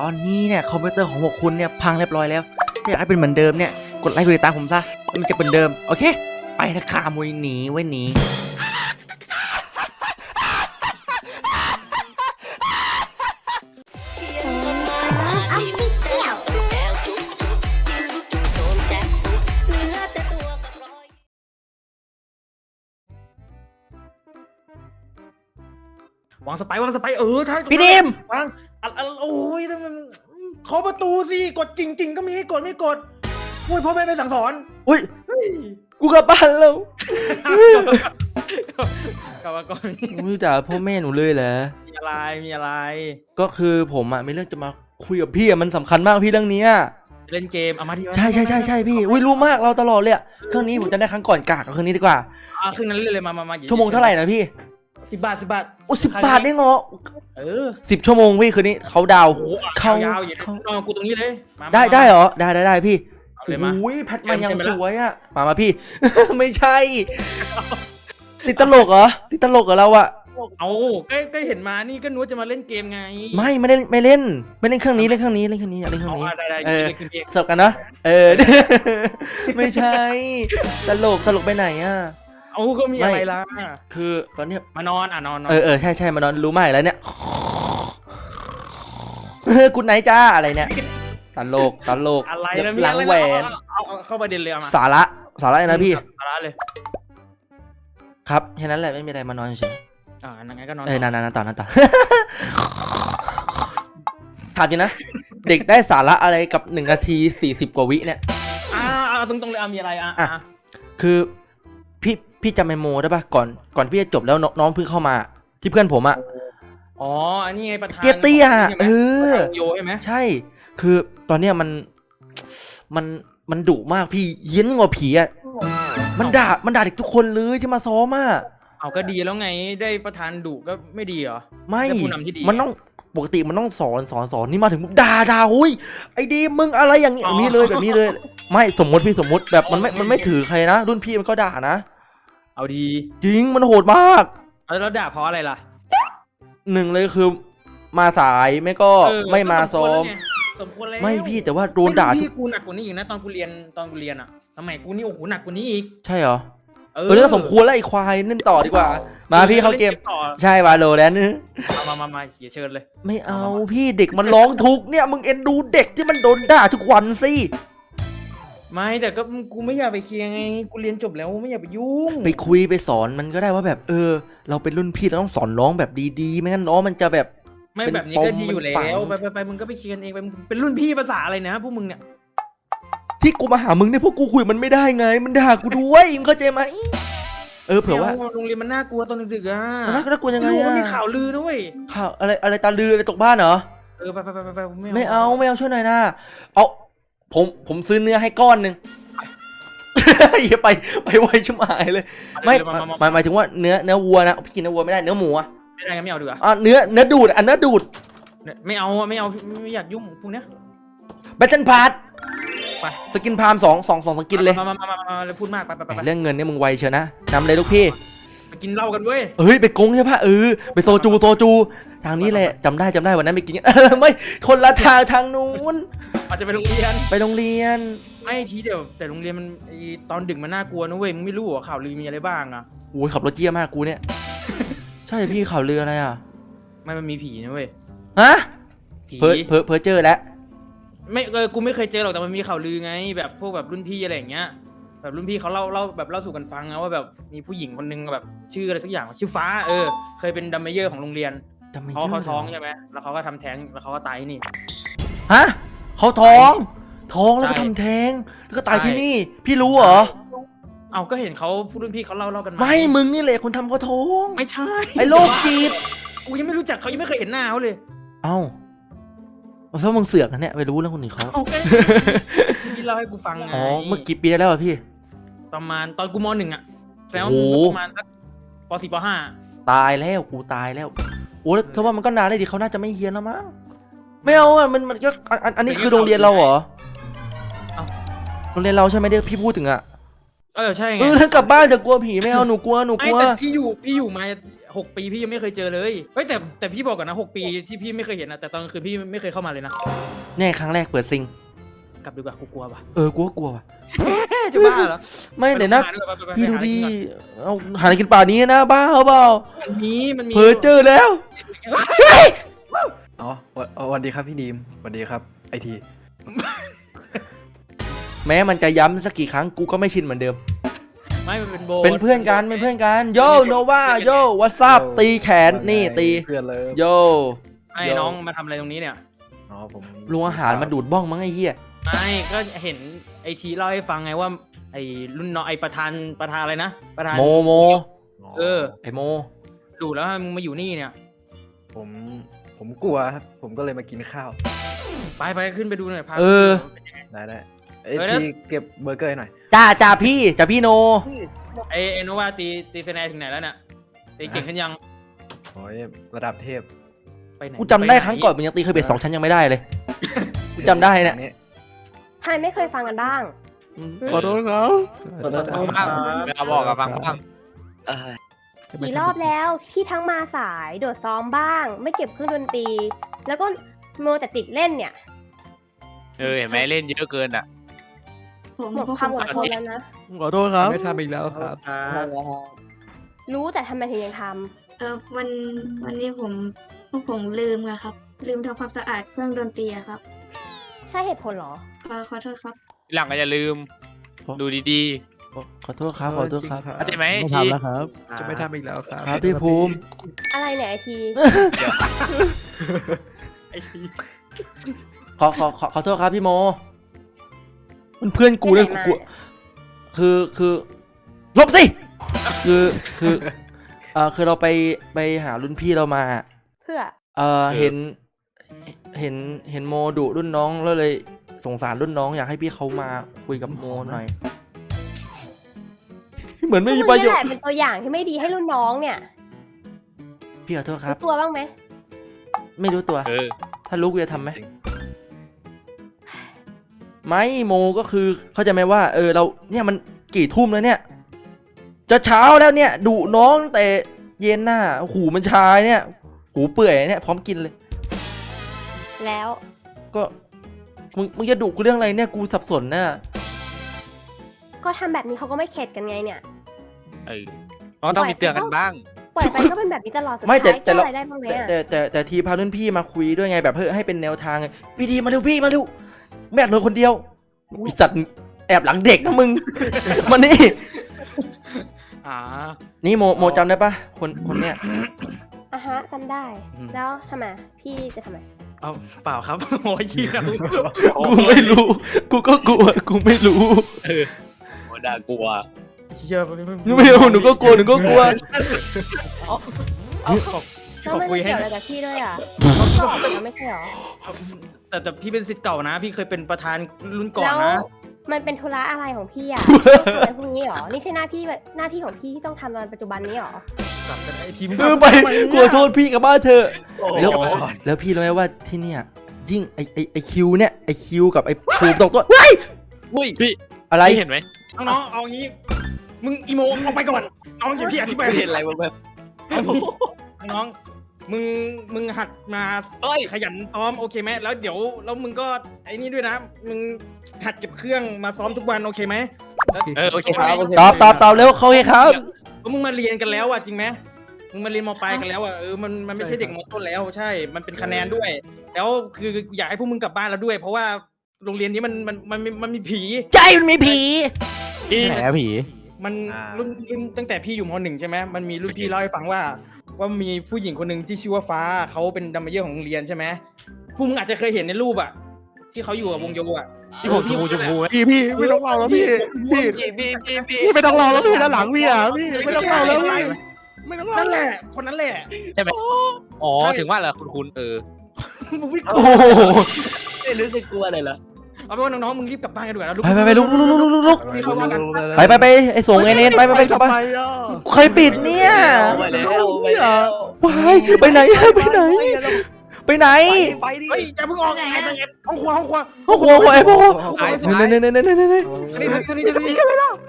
ตอนนี้เนี่ยคอมพิวเตอร์ของพวกคุณเนี่ยพังเรียบร้อยแล้ว ถ้าอยากให้เป็นเหมือนเดิมเนี่ยกดไลค์กดติดตามผมซะมันจะเป็นเดิม โอเค ไปละค่ะมวยหนีไว้หนีออฟฟิเชียลวางสไปร์วางสไปร์เออใช่พี่ดิมวาง อะอะโอ้ยทำไมมันขอประตูสิกดจริง ๆ ก็มีให้กดไม่กดโอ้ยพ่อแม่ไปสั่งสอนอุ้ย เฮ้ยกูกลับบ้านแล้วกลับมาก่อนไม่ด่าพ่อแม่หนูเลยเหรอ มีอะไรมีอะไร ก็คือผมอะมีเรื่องจะมาคุยกับพี่อะมันสำคัญมากพี่เรื่องเนี้ยเล่นเกมเอามาที่ใช่ใช่ใช่ใช่พี่อุ้ยรู้มากเราตลอดเลยอะเครื่องนี้ผมจะได้ครั้งก่อนกากกับเครื่องนี้ดีกว่าอะครึ่งนั้นเล่นเลยมามามาชั่วโมงเท่าไหร่นะพี่ สิบบาทสิบบาทโอ้สิบบาทได้งอเออสิบชั่วโมงพี่คืนนี้เขาดาวน์โอ้โหอะเข้ายาวๆอย่าเข้านอนกูตรงนี้เลยมามาได้มาได้เหรอได้ได้ได้พี่เอาเลยมาโอ้ยแพทมายังใช่ไหมสล่ะวยอะมามาพี่ ไม่ใช่ ติดตลกเหรอติดตลกเหรอเราอะเอาก็ก็เห็นมานี่ก็นึกว่าจะมาเล่นเกมไง ไม่ไม่เล่นไม่เล่น ไม่เล่นเครื่องนี้เล่นเครื่องนี้เล่นเครื่องนี้อยากเล่นเครื่อเอางนี้อะได้ได้เออเล่นเกมเกมสลับกันเนอะเออ ไม่ใช่ ตลกตลกไปไหนอะ เอาก็มีอะไรล่ะ คือตอนเนี้ยมานอนอะนอนนอนเออเออใช่ใช่มานอนรู้มากแล้วเนี่ยเออคุณไหนจ้าอะไรเนี่ยตลกตลกอะไรเดี๋ยวนะมีหลัอะงไรแหวนเอาเอาเอาเข้าประเด็นเลยเอามาสาระสาระนะพี่สาระเลย ครับแค่นั้นแหละไม่มีอะไรมานอนเฉยอ่านั่นไงก็นอนๆเออนานๆต่อนั่นต่อถามจริงนะ เด็กได้สาระอะไรกับหนึ่งนาทีสี่สิบกว่าวิเนี่ยอ่าเอาตรงๆเลยเอามีอะไรอะอะอะคือ พี่พี่จำเมโมได้ปะก่อนก่อนพี่จะจบแล้วน้องน้องเพิ่งเข้ามา ที่เพื่อนผมอะอ๋อ อันนี้ไงประธานเตี้ยเตี้ยใช่ไหมเออ ประธานโยใช่ไหมใช่ คือตอนเนี้ยมัน มัน มันดุมากพี่เย็นกว่าผีอะมันด่า มันด่าเด็กทุกคนเลยที่มาซ้อมอะเอาก็ดีแล้วไงได้ประธานดุก็ไม่ดีเหรอ ไม่เป็นผู้นำที่ดี มันต้อง ปกติมันต้องสอนสอนสอนนี่มาถึงปุ๊บด่าด่าอุ้ย ไอ้ดีมึงอะไรอย่างงี้อ๋อแบบนี้เลยแบบนี้เลย ไม่สมมติพี่สมมติแบบมันไม่ มันไม่ถือใครนะ รุ่นพี่มันก็ด่านะ เอาดีจริงมันโหดมาก เอาแล้วด่าเพราะอะไรล่ะหนึ่งเลยคือมาสายไม่ก็เออไม่มาซ้อม สมควรแล้วไม่พี่แต่ว่าโดนด่าไม่ทุพี่กกูหนักกว่านี้อีกนะตอนกูเรียนตอนกูเรียนอะสมัยกูนี่โอ้โหหนักกว่านี้อีกใช่เหรอเออแล้วสมควรแล้วไอ้ควายเล่นต่อดีกว่า มาพี่เข้าเกมล่นต่อใช่วาโลแล้วนึเอามามามาเขียเชิญเลย ไม่เอาพี่เด็กมันร้องทุกข์เนี่ยมึงเอ็นดูเด็กที่มันโดนด่าทุกวันสิ ไม่แต่ก็กูไม่อยากไปเคลียร์ไงกูเรียนจบแล้วไม่อยากไปยุ่งไปคุยไปสอนมันก็ได้ว่าแบบ เออ เราเป็นรุ่นพี่เราต้องสอนน้องแบบดีๆ ไม่งั้นน้องมันจะแบบ ไม่เป็นแบบนี้ก็ปมดีอยู่เป็นแล้ฝังวไปไปไปมึงก็ไปเคลียร์เองไปมึงเป็นรุ่นพี่ภาษาอะไรนะพวกมึงเนี่ยที่กูมาหามึงเนี่ยเพราะกูคุยมันไม่ได้ไง มันด่ากูด้วยมึงเข้าใจไหมเออเผื่อว่าไม่โรงเรียนมันน่ากลัวตอนดึกๆอะน่าน่ากลัวยังไงรู้อะว่ามีข่าวลือด้วยข่าวอะไรอะไรตาลืออะไรตกบ้านเหรอเออไปไปไปไปไปไม่เอาไม่เอาช่วยหน่อยนะเอา ผมผมซื้อเนื้อให้ก้อนหนึ่งอย่าไปไปไวชิบหายเลย ไม่ไม่หมายหมายหมายถึงว่าเนื้อเนื้อวัวนะพี่กินเนื้อวัวไม่ได้เนื้อหมูอะไม่ได้งั้นไม่เอาดีกว่าอะเนื้อเนื้อดูดอันเนื้อดูดไม่เอาอะไม่เอาไม่อยากยุ่งพวกเนี้ยแบตเทิลพาร์ทไปสกินพามสองสองสองสกินเลยมามามามามามาเลยพูดมากไปไปไปแหมไปเรื่องเงินเนี่ยมึงไวเชียวนะนำเลยลูกพี่ไปกินเหล้ากันเว้ยเฮ้ยไปกงใช่ปะเออไปโซจูโซจู ทางนี้แหละจำได้จำได้วันนั้นไปกินกันเออไม่คนละทางทางนู้น อาจจะไปโรงเรียนไปโรงเรียน ไม่ทีเดียวแต่โรงเรียนมันไอ้ตอนดึกมันน่ากลัวนะเว้ยมึงไม่รู้เหรอข่าวลือมีอะไรบ้างอะโอ้ยขับรถเยี่ยมากกูเนี่ย ใช่พี่ข่าวเรืออะไรอะไม่มันมีผีนะเว้ยฮะผีเพอเพอเพอเจอแล้วไม่เออกูไม่เคยเจอหรอกแต่มันมีข่าวลือไง แบบพวกแบบรุ่นพี่อะไรอย่างเงี้ย แบบรุ่นพี่เขาเล่าเล่าแบบเล่าสู่กันฟังนะว่าแบบมีผู้หญิงคนนึงแบบชื่ออะไรสักอย่างชื่อฟ้า เออ เคยเป็นดัมเมเยอร์ของโรงเรียนทำไมเพราะเขาท้องเยใช่ไหมแล้วเขาก็ทำแท้งแล้วเขาก็ตายที่นี่ฮะ เขาท้องท้องแล้วก็ใช่ทำแท้งแล้วก็ตายใช่ที่นี่ พี่รู้เหรอเอาก็เห็นเขาผู้รุ่นพี่เขาเล่าเล่ากันมาไม่มึงนี่แหละคนทำเขาท้องไม่ใช่ไอ้โรคจิตกูยังไม่รู้จักเขายังไม่เคยเห็นหน้าเขาเลย เอ้าเอาซะมึงเสือกนะเนี่ยไปรู้เรื่องคนอื่นเขาเอาแค่ที่เล่าให้กูฟังไงอ๋อเมื่อกี่ปีแล้วอะพี่ ประมาณตอนกูมหนึ่งอะแสดงว่าโอ้มึงโหก็ประมาณสักปสี่ปห้าตายแล้วกูตายแล้วโอ้แล้วถ้าว่ามันก็นานเลยดิเขาน่าจะไม่เฮียนแล้วมั้ง ไม่เอาอะมันมันก็อันอันอันนี้คือโรงเรียนเราเหรอโรงเรียนเราใช่ไหมเด็กพี่พูดถึงอะเออใช่ไงเออถ้ากลับบ้านจะกลัวผีไม่เอาหนูกลัวหนูกไม่ลัวแต่พี่อยู่พี่อยู่มาหกปีพี่ยังไม่เคยเจอเลยเฮ้ยแต่แต่พี่บอกก่อนนะหกปีที่พี่ไม่เคยเห็นนะแต่ตอนกลางคืนพี่ไม่เคยเข้ามาเลยนะเนี่ยครั้งแรกเปิดซิงกลับดีกว่ากูกลัวว่ะเออกูก็กลัวว่ะจะบ้าเหรอไม่เดี๋ยวนะไปหาไปไปไปพี่ดูหาอะไรดิกินก่อนเอาหาอะไรกินป่านี้นะบ้าเปล่า มันมีมันมีเพอเจอแล้ว อ๋อวะอ๋อสวัสดีครับพี่ดีมสวัสดีครับไอที แม้มันจะย้ำสักกี่ครั้งกูก็ไม่ชินเหมือนเดิม ไม่มันเป็นโบเป็นเพื่อนกันเป็นเพื่อนกันโยโนวาโยวัสซับตีแขนนี่ตีเพื่อนเลยโยไอ้น้องมาทำอะไรตรงนี้เนี่ย อ๋อผมลุงอาหารมาดูดบ้องมั้งไอ้เหี้ยไม่ก็เห็นไอทีเล่าให้ฟังไงว่า ไอรุ่นน้องไอประธานประธานอะไรนะประธานโมโม เออ ไอโม ดูแล้วมึงมาอยู่นี่เนี่ย ผม ผมกลัวครับ ผมก็เลยมากินข้าว ไปไปขึ้นไปดูหน่อยพาเออ ได้ได้ไอเออแล้วทีเก็บเบอร์เกอร์ให้หน่อย จ้าจ้าพี่จ้าพี่โน ไอไอโนวาตีตีเซนแนถึงไหนแล้วเนี่ยตีเก่งขึ้นยังโอ้ยระดับเทพไปไหนกูจำได้ปหครั้งก่อนมึงยังตีเคยเบสสองชั้นยังไม่ได้เลย กูจำได้เนี่ยอัใครไม่เคยฟังกันบ้าง ขอโทษครับ ขอโทษครับบ้างเวลาบอกกับฟังบ้าง กี่รอบแล้วที่ทั้งมาสายโดดซ้อมบ้าง ไม่เก็บเครื่องดนตรี แล้วก็โมวแต่ติดเล่นเนี่ย เออเห็นไหมเล่นเยอะเกินอะหมดความอดทนแล้วนะ ขอโทษครับไม่ทำอีกแล้วครับครับ รู้แต่ทำไมถึงยังทเออวันวันนี้ผมพวกผมลืมอะครับ ลืมทำความสะอาดเครื่องดนตรีอะครับำใช่เหตุผลเหรอ ขอขอโทษครับทีหลังก็อย่าลืมดูดี ขอโทษครับขอโทษครับๆเข้าใจไหมไม่ทีทำแล้วครับ จะไม่ทำอีกแล้วครับครับพี่ภูมิ อะไรเนี่ยไอทีไอทีขอขอขอขอโทษครับพี่โม มันเพื่อนกูเลยไปไหนกูมาคือคือหลบสิคือคือเออคือเราไปไปหารุ่นพี่เรามา เพื่อ เออเห็น เห็นเห็นโมดุรุ่นน้องแล้วเลยสงสารรุ่นน้องอยากให้พี่เขามาคุยกับโมหน่อยเห มือนไม่มีมึงประโยนี่ชแหละน์เป็นตัวอย่างที่ไม่ดีให้รุ่นน้องเนี่ยพี่ขอโทษครับ รู้ตัวบ้างไหมไม่รู้ตัว เออ ถ้ารู้กูจะทำไหมไม่โมก็คือเข้าใจไหมว่า เออเราเนี่ยมันกี่ทุ่มแล้วเนี่ย จะเช้าแล้วเนี่ยดุน้องตั้งแต่เย็นหน้าหูมันชายเนี่ย หูเปื่อยเนี่ยพร้อมกินเลย แล้วก็มึงมึงจะดุกูเรื่องอะไรเนี่ยกูสับสนน่ะก็ทำแบบนี้เขาก็ไม่เข็ดกันไงเนี่ย เออเราต้องมีเตือนกันบ้าง ปล่อยไปก็เป็นแบบนี้ตลอดสุดไม่แต่ท้ายแต่แก้เรา อะไรได้บ้างไหมแต่อะแต่แต่แต่ทีพารุ่นพี่มาคุยด้วยไงแบบเพื่อให้เป็นแนวทางไงพี่ดีมาเร็วพี่มาเร็วแม่อัดนคนเดียวไอสัตว์แอบหลังเด็กนะมึง มานี่อ่า นี่โมโมจำได้ปะคนคนเนี้ย อะฮะจำได้ อืม แล้วทำไมพี่จะทำไมเอาเปล่าครับ โอ้ยยี่เรากูไม่รู้ กูก็กลัวกูไม่รู้โอ้ด่ากลัว เฮียไม่เอาหนูก็กลัวหนูก็กลัวเอาขอแล้วขอไม่คุยได้ให้เกี่ยวอะไรกับพี่ด้วยอะเขาสอบแล้วไม่ใช่เหรอแต่แต่พี่เป็นสิทธิ์เก่านะ พี่เคยเป็นประธานรุ่นก่อนแล้วนะ มันเป็นธุระอะไรของพี่อะต้องทำอะไรพวกนี้เหรอ นี่ใช่หน้าที่แบบหน้าที่ของพี่ที่ต้องทำตอนปัจจุบันนี้เหรอ กลับกันไอทีมเออไปกลัวโทษพี่กับบ้านเธอะแล้วโอ้ยแล้วพี่รู้ไหมว่าที่เนี่ยยิ่งไอไอไอคิวเนี่ยไอคิวกับไอภูมิตกตัวเฮ้ยอุ้ยพี่อะไร พี่เห็นไหมน้องๆเอางี้ มึงอีโมออกไปก่อน น้องจะพี่อธิบายเห็นอะไรแบบเอางี้น้องมึงมึงหัดมาเฮ้ยขยันซ้อมโอเคไหมแล้วเดี๋ยวแล้วมึงก็ไอ้นี่ด้วยนะ มึงหัดเก็บเครื่องมาซ้อมทุกวันโอเคไหมแล้วเออโอเคครับตอบตอบตอบเร็วเขาเฮ้ครับแล้วมึงมาเรียนกันแล้วอะจริงไหมมึงมาเรียนมปลายกันแล้วอะเออมันมันไม่ใช่เด็กมต้นแล้วใช่ มันเป็นคะแนนด้วย แล้วคืออยากให้พวกมึงกลับบ้านแล้วด้วย เพราะว่าโรงเรียนนี้มันมันมันมีมันมีผี ใจมันมีผีพี่แหมผี มันอ่ารุ่นรุ่นตั้งแต่พี่อยู่มหนึ่งใช่ไหมมันมีรุ่นพี่เล่าให้ฟังว่า ว่ามีผู้หญิงคนหนึ่งที่ชื่อว่าฟ้าเขาเป็นดัมเมเยอร์ของโรงเรียนใช่ไหมพวกมึงอาจจะเคยเห็นในรูปอะ ที่เขาอยู่กับวงโยอะที่ผมชมพูชมพูพี่พี่ไม่ต้องเล่าแล้วพี่พี่ พี่พี่พี่พี่พี่ไม่ต้องเล่าแล้วพี่ด้านหลังพี่อะพี่ไม่ต้องเล่าแล้วพี่ไม่ต้องนั่นแหละคนนั้นแหละ ใช่ไหมอ๋อใช่ ถึงว่าเหรอคุณคุณเออ มึงไม่กลัโอ้วโหไม่รู้สึกกลัวเลยเหรอ เอาเป็นว่าน้องๆมึงรีบกลับบ้านกันดีกว่าแล้วไปไปไปลุกลุกลุกลุกลุกลุกรีบเข้าบ้านกันไปไปไปไอส่งไอเนนไปไปไปกลับบ้านใครปิดเนี่ยไปแล้วไปแล้ววายไปไหนอะไปไหน ไปไหนไปดิเฮ้ยจะเพิ่งออกไหนไอ้อะไอ้ห้องครัวห้องครัวโอ้โหโอ้โหไอ้พวกตายเน่เน่เน่เน่เน่เน่เน่อันนี้อันนี้อันนี้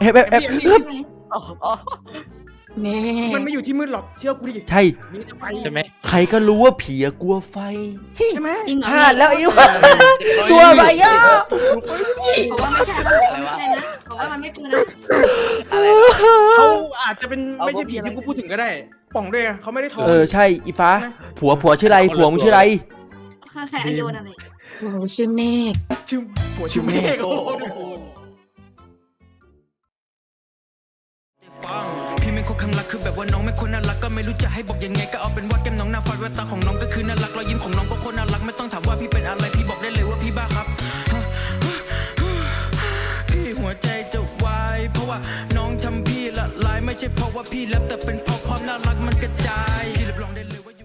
เฮ้ยแบบแบบพี่เฮ้ยอ๋ออ๋อ แม่มันไม่อยู่ที่มืดหรอกเชื่อกูดิใช่ นี่จะไปใช่ไหมใครก็รู้ว่าผีอะกลัวไฟใช่ไหมจริงเหรอพลาดแล้วอิวตัวอะไรอะผมว่าไม่ใช่นะผมว่าไม่ใช่นะผมว่ามันไม่คือนะเขาอาจจะเป็นไม่ใช่ผีที่กูพูดถึงก็ได้ ป่องด้วยอะเขาไม่ได้ทอง เออใช่อีฟ้า ผัวผัวชื่ออะไรผัวมึงชื่ออะไรค่ะใครอายุอะไรโอ้ชื่อเมฆชื่อหัวชื่อเมฆโอ้โห พี่เป็นคนข้างรักคือแบบว่าน้องไม่คนน่ารักก็ไม่รู้จะให้บอกยังไงก็เอาเป็นว่าแก้มน้องหน้าฟัดแววตาของน้องก็คือน่ารักรอยยิ้มของน้องก็คนน่ารักไม่ต้องถามว่าพี่เป็นอะไรพี่บอกได้เลยว่าพี่บ้าครับพี่หัวใจจะวายเพราะว่าน้องทำพี่ละลายไม่ใช่เพราะว่าพี่รับแต่เป็นเพราะความน่ารักมันกระจายพี่รับรองได้เลยว่า